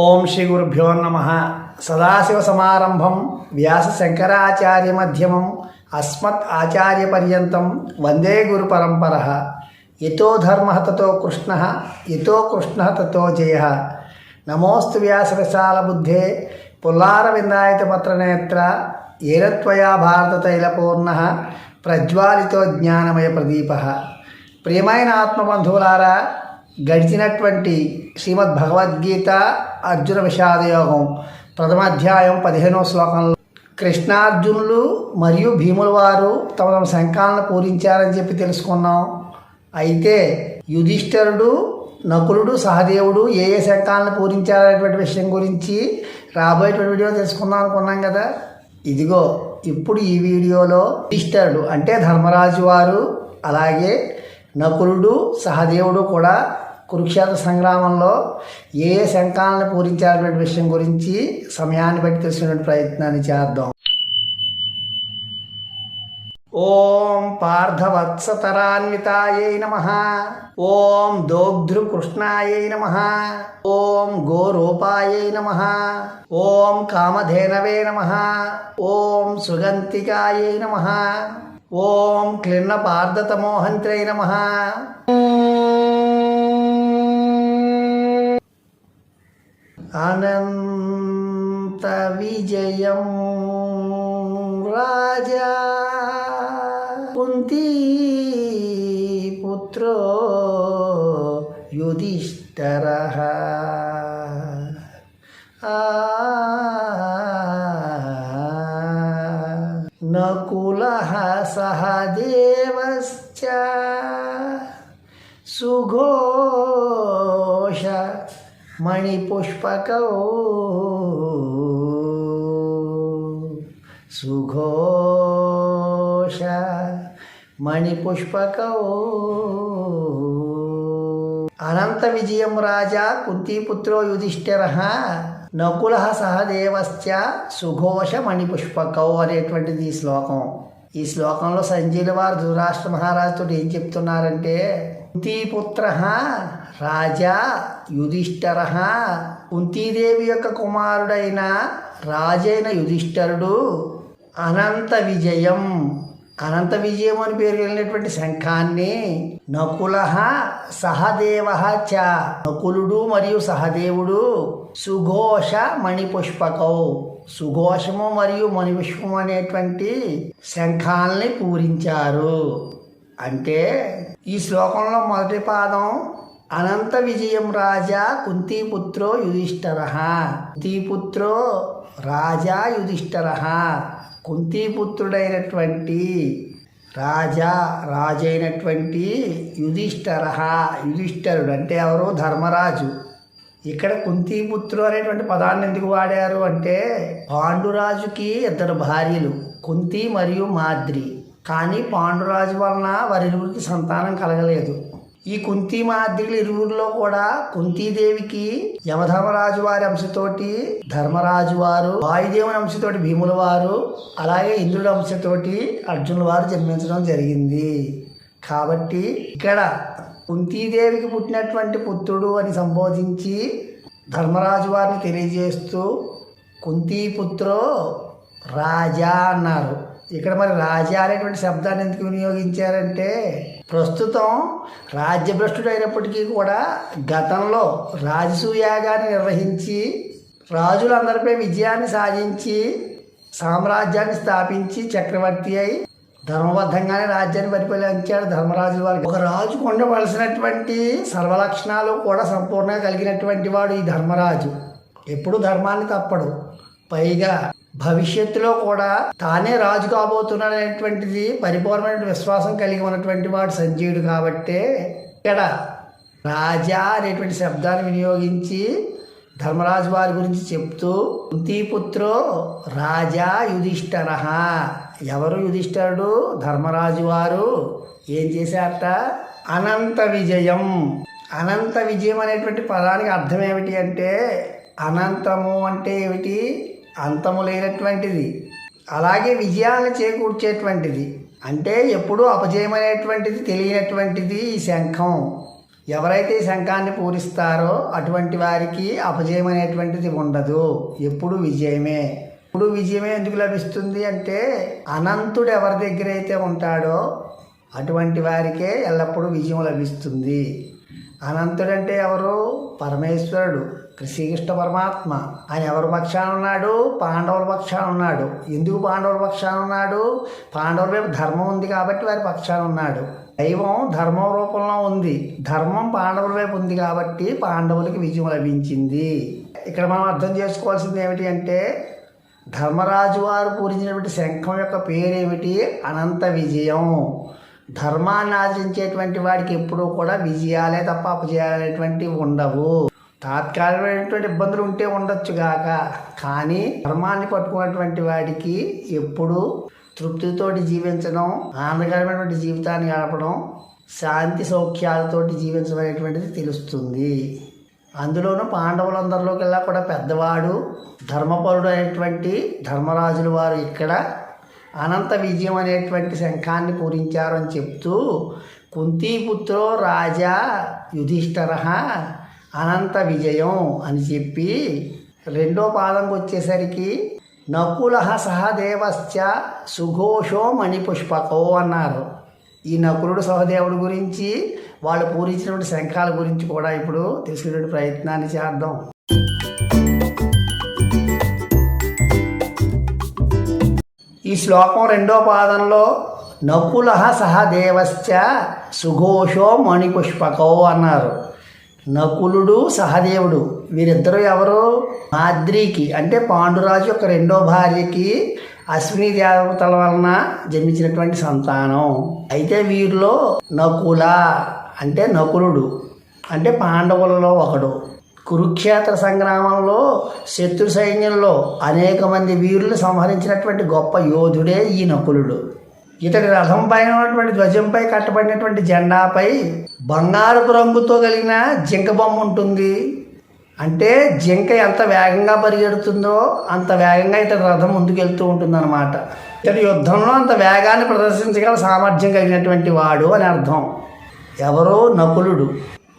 ఓం శ్రీ గురుభ్యో నమ. సదాశివసమారంభం వ్యాస శంకరాచార్య మధ్యమం. అస్మత్ ఆచార్య పర్యంతం. వందే గురు పరంపర. ఎతో ధర్మ తతో కృష్ణ. ఎతో కృష్ణ తతో జయ. నమోస్తు వ్యాస విశాల బుద్ధే. పుల్లార విందాయత పత్రనేత్ర ఏరత్వయా భారత తైలపూర్ణ ప్రజ్వాలితో జ్ఞానమయ ప్రదీప. ప్రియమైన ఆత్మబంధువులారా గడిచినటువంటి శ్రీమద్ భగవద్గీత అర్జున విషాదయోగం ప్రథమ అధ్యాయం పదిహేనవ శ్లోకంలో కృష్ణార్జునులు మరియు భీముల వారు తమ తమ శంఖాలను పూరించారని చెప్పి తెలుసుకున్నాం. అయితే యుధిష్ఠరుడు నకులుడు సహదేవుడు ఏ ఏ శంఖాలను పూరించారనేటువంటి విషయం గురించి రాబోయేటువంటి వీడియో తెలుసుకుందాం అనుకున్నాం కదా. ఇదిగో ఇప్పుడు ఈ వీడియోలో యుధిష్ఠరుడు అంటే ధర్మరాజు వారు అలాగే నకులుడు సహదేవుడు కూడా కురుక్షేత్ర సంగ్రామంలో ఏ ఏ శంఖాలను పూరించాలనే విషయం గురించి సమయాన్ని బట్టి తెలిసినటువంటి ప్రయత్నాన్ని చేద్దాం. ఓం పార్థవత్సతరాన్వితాయై నమ. ఓం దోగ్ధృకృష్ణాయై నమ. ఓం గోరూపాయై నమ. ఓం కామధేనవే నమ. ఓం సుగంతికాయై నమ. ఓం క్లిన్న పార్థతమోహంత్రై నమ. అనంత విజయం రాజా కుంతీ పుత్రో యుధిష్ఠర నకుల సహదేవశ్చ సుఘోష మణిపుష్పకౌ సుఘోష మణిపుష్పకౌ అనంత విజయం రాజా కుంతీపుత్రో యుధిష్ఠిర నకుల సహదేవశ్చ సుఘోష మణిపుష్పకౌ అనేటువంటిది ఈ శ్లోకం. ఈ శ్లోకంలో సంజయుల వారు ధృతరాష్ట్ర మహారాజుతో ఏం చెప్తున్నారంటే కుంతీపుత్ర రాజా యుధిష్ఠర కుంతీదేవి యొక్క కుమారుడైన రాజైన యుధిష్ఠరుడు అనంత విజయం. అనంత విజయం అని పేరు వెళ్ళినటువంటి శంఖాన్ని నకుల సహదేవ చ. నకులుడు మరియు సహదేవుడు సుఘోష మణిపుష్పకౌ. సుఘోషము మరియు మణిపుష్పము అనేటువంటి శంఖాల్ని పూరించారు. అంటే ఈ శ్లోకంలో మొదటి పాదం అనంత విజయం రాజా కుంతీపుత్రో యుధిష్ఠర. కుంతీపుత్రో రాజా యుధిష్ఠర. కుంతీపుత్రుడైనటువంటి రాజా రాజైనటువంటి యుధిష్ఠర. యుధిష్ఠరుడు అంటే ఎవరు ధర్మరాజు. ఇక్కడ కుంతీపుత్రు అనేటువంటి పదాన్ని ఎందుకు వాడారు అంటే పాండురాజుకి ఇద్దరు భార్యలు కుంతి మరియు మాద్రి. కానీ పాండురాజు వలన వారిరువురికి సంతానం కలగలేదు. ఈ కుంతి మాద్రిల ఇరువురిలో కూడా కుంతీదేవికి యమధర్మరాజు వారి అంశతోటి ధర్మరాజు వారు వాయుదేవుని అంశతోటి భీముల వారు అలాగే ఇంద్రుడి అంశతోటి అర్జునుల వారు జన్మించడం జరిగింది. కాబట్టి ఇక్కడ కుంతీదేవికి పుట్టినటువంటి పుత్రుడు అని సంబోధించి ధర్మరాజు వారిని తెలియజేస్తూ కుంతీపుత్రో రాజా అన్నారు. ఇక్కడ మరి రాజా అనేటువంటి శబ్దాన్ని ఎందుకు వినియోగించారంటే ప్రస్తుతం రాజ్యభ్రష్టుడైనప్పటికీ కూడా గతంలో రాజసూయాగాన్ని నిర్వహించి రాజులందరిపై విజయాన్ని సాధించి సామ్రాజ్యాన్ని స్థాపించి చక్రవర్తి అయి ధర్మబద్ధంగానే రాజ్యాన్ని పరిపాలించాడు ధర్మరాజు వారికి. ఒక రాజు ఉండవలసినటువంటి సర్వలక్షణాలు కూడా సంపూర్ణంగా కలిగినటువంటి వాడు ఈ ధర్మరాజు. ఎప్పుడు ధర్మాన్ని తప్పడు. పైగా భవిష్యత్తులో కూడా తానే రాజు కాబోతున్నాడు అనేటువంటిది పరిపూర్ణమైన విశ్వాసం కలిగి ఉన్నటువంటి వాడు సంజీవుడు కాబట్టే ఇక్కడ రాజా అనేటువంటి శబ్దాన్ని వినియోగించి ధర్మరాజు వారి గురించి చెప్తూ కుంతీపుత్రో రాజా యుధిష్ఠర. ఎవరు యుధిష్ఠరుడు? ధర్మరాజు వారు. ఏం చేశారట? అనంత విజయం. అనంత విజయం అనేటువంటి పదానికి అర్థం ఏమిటి అంటే అనంతము అంటే ఏమిటి? అంతము లేనటువంటిది. అలాగే విజయాలను చేకూర్చేటువంటిది. అంటే ఎప్పుడూ అపజయం అనేటువంటిది తెలియనటువంటిది ఈ శంఖం. ఎవరైతే ఈ శంఖాన్ని పూరిస్తారో అటువంటి వారికి అపజయం అనేటువంటిది ఉండదు. ఎప్పుడు విజయమే. ఎప్పుడు విజయమే ఎందుకు లభిస్తుంది అంటే అనంతుడు ఎవరి దగ్గర అయితే ఉంటాడో అటువంటి వారికే ఎల్లప్పుడూ విజయం లభిస్తుంది. అనంతుడంటే ఎవరు? పరమేశ్వరుడు. శ్రీకృష్ణ పరమాత్మ. ఆయన ఎవరి పక్షాన ఉన్నాడు? పాండవుల పక్షాన ఉన్నాడు. ఎందుకు పాండవుల పక్షాన ఉన్నాడు? పాండవుల వైపు ధర్మం ఉంది కాబట్టి వారి పక్షాన ఉన్నాడు. దైవం ధర్మం రూపంలో ఉంది. ధర్మం పాండవుల వైపు ఉంది కాబట్టి పాండవులకి విజయం లభించింది. ఇక్కడ మనం అర్థం చేసుకోవాల్సింది ఏమిటి అంటే ధర్మరాజు వారు పూరించినటువంటి శంఖం యొక్క పేరేమిటి? అనంత విజయం. ధర్మాన్ని ఆచరించేటువంటి వాడికి ఎప్పుడూ కూడా విజయాలే తప్ప అపజయాలనేటువంటివి ఉండవు. తాత్కాలికమైనటువంటి ఇబ్బందులు ఉంటే ఉండొచ్చు గాక. కానీ ధర్మాన్ని పట్టుకున్నటువంటి వాడికి ఎప్పుడు తృప్తితోటి జీవించడం ఆనందకరమైనటువంటి జీవితాన్ని గడపడం శాంతి సౌఖ్యాలతోటి జీవించడం అనేటువంటిది తెలుస్తుంది. అందులోనూ పాండవులందరిలోకెల్లా కూడా పెద్దవాడు ధర్మపరుడు అనేటువంటి ధర్మరాజుల వారు ఇక్కడ అనంత విజయం అనేటువంటి శంఖాన్ని పూరించారు అని చెప్తూ కుంతీపుత్రో రాజా యుధిష్ఠర అనంత విజయం అని చెప్పి రెండో పాదంకి వచ్చేసరికి నకుల సహదేవశ్చ సుఘోషో మణిపుష్పకో అన్నారు. ఈ నకులుడు సహదేవుడి గురించి వాళ్ళు పూరించినటువంటి శంఖాల గురించి కూడా ఇప్పుడు తెలుసుకునే ప్రయత్నాన్ని చేద్దాం. ఈ శ్లోకం రెండో పాదంలో నకుల సహదేవశ్చ సుఘోషో మణిపుష్పకో అన్నారు. నకులుడు సహదేవుడు. వీరిద్దరూ ఎవరు? మాద్రికి అంటే పాండురాజు యొక్క రెండో భార్యకి అశ్విని దేవతల వలన జన్మించినటువంటి సంతానం. అయితే వీరిలో నకుల అంటే నకులుడు అంటే పాండవులలో ఒకడు. కురుక్షేత్ర సంగ్రామంలో శత్రు సైన్యంలో అనేక మంది వీరులు సంహరించినటువంటి గొప్ప యోధుడే ఈ నకులుడు. ఇతడి రథం పైన ఉన్నటువంటి ధ్వజంపై కట్టబడినటువంటి జెండాపై బంగారపు రంగుతో కలిగిన జింక బొమ్మ ఉంటుంది. అంటే జింక ఎంత వేగంగా పరిగెడుతుందో అంత వేగంగా ఇతని రథం ముందుకెళ్తూ ఉంటుందన్నమాట. ఇతడు యుద్ధంలో అంత వేగాన్ని ప్రదర్శించగల సామర్థ్యం కలిగినటువంటి వాడు అని అర్థం. ఎవరో నకులుడు.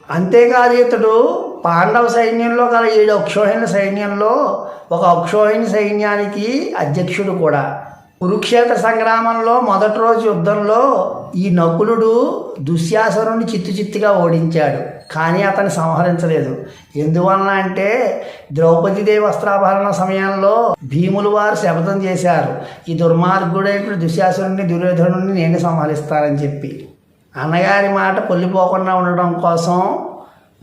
అంతేకాదు ఇతడు పాండవ సైన్యంలో గల ఏడు అక్షోహిణి సైన్యంలో ఒక అక్షోహిణి సైన్యానికి అధ్యక్షుడు కూడా. కురుక్షేత్ర సంగ్రామంలో మొదటి రోజు యుద్ధంలో ఈ నకులుడు దుశ్యాసనుని చిత్తు చిత్తుగా ఓడించాడు. కానీ అతన్ని సంహరించలేదు. ఎందువలన అంటే ద్రౌపదీదేవి వస్త్రాభరణ సమయంలో భీములు వారు శపథం చేశారు. ఈ దుర్మార్గుడైన దుశ్శాసనుడిని దుర్యోధనుడిని నేను సంహరిస్తానని చెప్పి. అన్నగారి మాట పొల్లిపోకుండా ఉండడం కోసం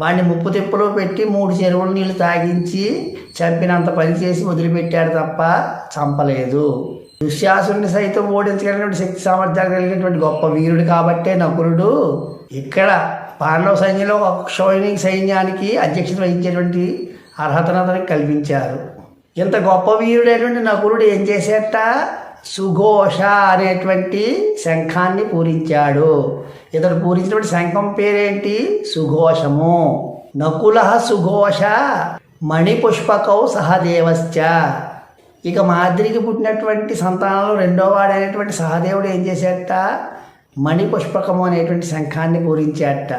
వాడిని ముప్పు తిప్పలో పెట్టి మూడు చెరువులు నీళ్ళు తాగించి చంపినంత పని చేసి వదిలిపెట్టాడు తప్ప చంపలేదు. దుశ్శాసుని సైతం ఓడించగలిగినటువంటి శక్తి సామర్థ్యాలు కలిగినటువంటి గొప్ప వీరుడు కాబట్టే నకులుడు ఇక్కడ పాండవ సైన్యంలో ఒక క్షోణి సైన్యానికి అధ్యక్షత వహించేటువంటి అర్హతను అతనికి కల్పించారు. ఇంత గొప్ప వీరుడైనటువంటి నకులుడు ఏం చేసేట సుఘోష అనేటువంటి శంఖాన్ని పూరించాడు. ఇతడు పూరించినటువంటి శంఖం పేరేంటి? సుఘోషము. నకుల సుఘోష మణిపుష్పకౌ సహదేవశ్చ. ఇక మాద్రికి పుట్టినటువంటి సంతానంలో రెండో వాడైనటువంటి సహదేవుడు ఏం చేసేట మణిపుష్పకము అనేటువంటి శంఖాన్ని పూరించేట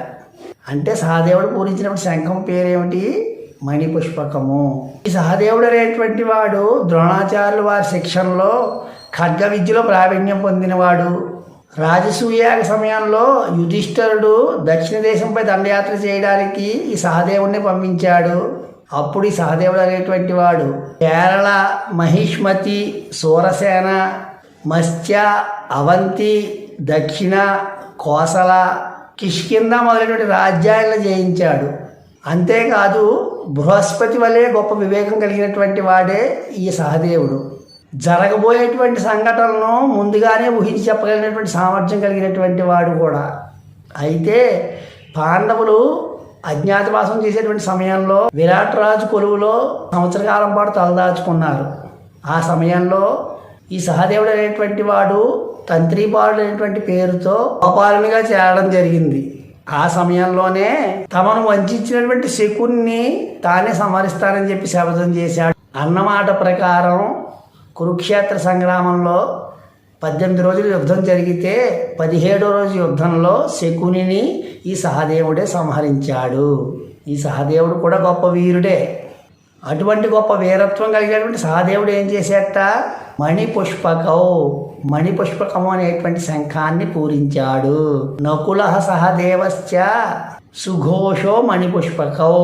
అంటే సహదేవుడు పూరించినప్పుడు శంఖం పేరేమిటి? మణిపుష్పకము ఈ సహదేవుడు అనేటువంటి వాడు ద్రోణాచార్యులు వారి శిక్షణలో ఖడ్గ విద్యలో ప్రావీణ్యం పొందినవాడు. రాజసూయాగ సమయంలో యుధిష్ఠరుడు దక్షిణ దేశంపై దండయాత్ర చేయడానికి ఈ సహదేవుడిని పంపించాడు. అప్పుడు ఈ సహదేవుడు అనేటువంటి వాడు కేరళ మహిష్మతి సూరసేన మత్స్య అవంతి దక్షిణ కోసల కిష్కింద మొదలైనటువంటి రాజ్యాలను జయించాడు. అంతేకాదు బృహస్పతి వలె గొప్ప వివేకం కలిగినటువంటి వాడే ఈ సహదేవుడు. జరగబోయేటువంటి సంఘటనలను ముందుగానే ఊహించి చెప్పగలిగినటువంటి సామర్థ్యం కలిగినటువంటి వాడు కూడా. అయితే పాండవులు అజ్ఞాతవాసం చేసేటువంటి సమయంలో విరాట్ రాజు కొలువులో సంవత్సర కాలం పాటు తలదాచుకున్నారు. ఆ సమయంలో ఈ సహదేవుడు అనేటువంటి వాడు తంత్రిపాడు అనేటువంటి పేరుతో గోపాలునిగా చేరడం జరిగింది. ఆ సమయంలోనే తమను వంచినటువంటి శకుని తానే సంహరిస్తానని చెప్పి శపథం చేశాడు. అన్నమాట ప్రకారం కురుక్షేత్ర సంగ్రామంలో పద్దెనిమిది రోజులు యుద్ధం జరిగితే పదిహేడో రోజు యుద్ధంలో శకునిని ఈ సహదేవుడే సంహరించాడు. ఈ సహదేవుడు కూడా గొప్ప వీరుడే. అటువంటి గొప్ప వీరత్వం కలిగినటువంటి సహదేవుడు ఏం చేసేట? మణి మణిపుష్పకము అనేటువంటి శంఖాన్ని పూరించాడు. నకుల సహదేవశ్చ సుఘోషో మణిపుష్పకౌ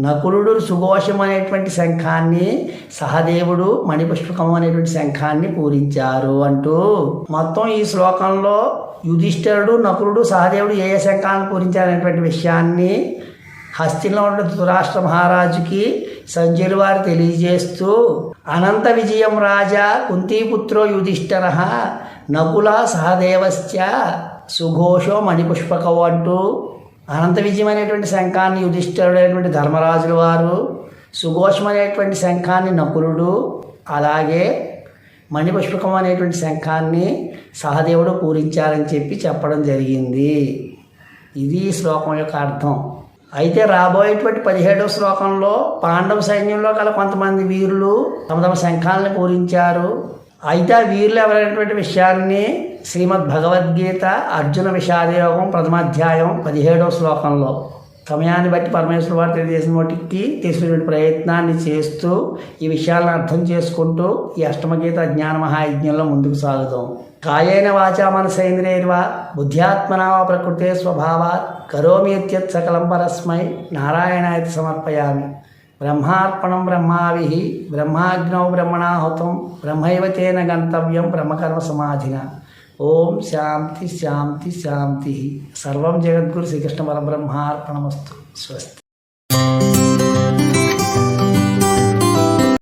నకులుడు సుఘోషం అనేటువంటి శంఖాన్ని సహదేవుడు మణిపుష్పకం అనేటువంటి శంఖాన్ని పూరించారు అంటూ మొత్తం ఈ శ్లోకంలో యుధిష్ఠరుడు నకులుడు సహదేవుడు ఏ ఏ శంఖాన్ని పూరించారనేటువంటి విషయాన్ని హస్తిలో ఉన్న ధృతరాష్ట్ర మహారాజుకి సంజయులు వారు తెలియజేస్తూ అనంత విజయం రాజా కుంతీపుత్రో యుధిష్ఠర నకుల సహదేవశ్చ సుఘోషో మణిపుష్పకవు అంటూ అనంత విజయం అనేటువంటి శంఖాన్ని యుధిష్ఠరుడైనటువంటి ధర్మరాజుల వారు సుఘోషం అనేటువంటి శంఖాన్ని నకులుడు అలాగే మణిపుష్పకం అనేటువంటి శంఖాన్ని సహదేవుడు పూరించారని చెప్పి చెప్పడం జరిగింది. ఇది శ్లోకం యొక్క అర్థం. అయితే రాబోయేటువంటి పదిహేడవ శ్లోకంలో పాండవ సైన్యంలో గల కొంతమంది వీరులు తమ తమ శంఖాలను పూరించారు. అయితే ఆ వీరులు ఎవరైనటువంటి విషయాన్ని శ్రీమద్ భగవద్గీత అర్జున విషాదయోగం ప్రథమాధ్యాయం పదిహేడవ శ్లోకంలో సమయాన్ని బట్టి పరమేశ్వర వారు తెలియజేసిన వాటికి తెలిసినటువంటి ప్రయత్నాన్ని చేస్తూ ఈ విషయాలను అర్థం చేసుకుంటూ ఈ అష్టమగీత జ్ఞాన మహాయజ్ఞంలో ముందుకు సాగుదాం. కాయేన వాచా మనసేంద్రియర్వా బుద్ధ్యాత్మనా ప్రకృతే స్వభావాత్ కరోమిత్యత్ సకలం పరస్మై నారాయణాయతి సమర్పయామి. బ్రహ్మార్పణం బ్రహ్మావిహి బ్రహ్మాగ్నౌ బ్రహ్మణాహుతం బ్రహ్మైవతేన గంతవ్యం బ్రహ్మకర్మ సమాధిన. ఓం శాంతి శాంతి శాంతి. సర్వం జగద్గురు శ్రీకృష్ణ పరబ్రహ్మార్పణమస్తు. స్వస్తి.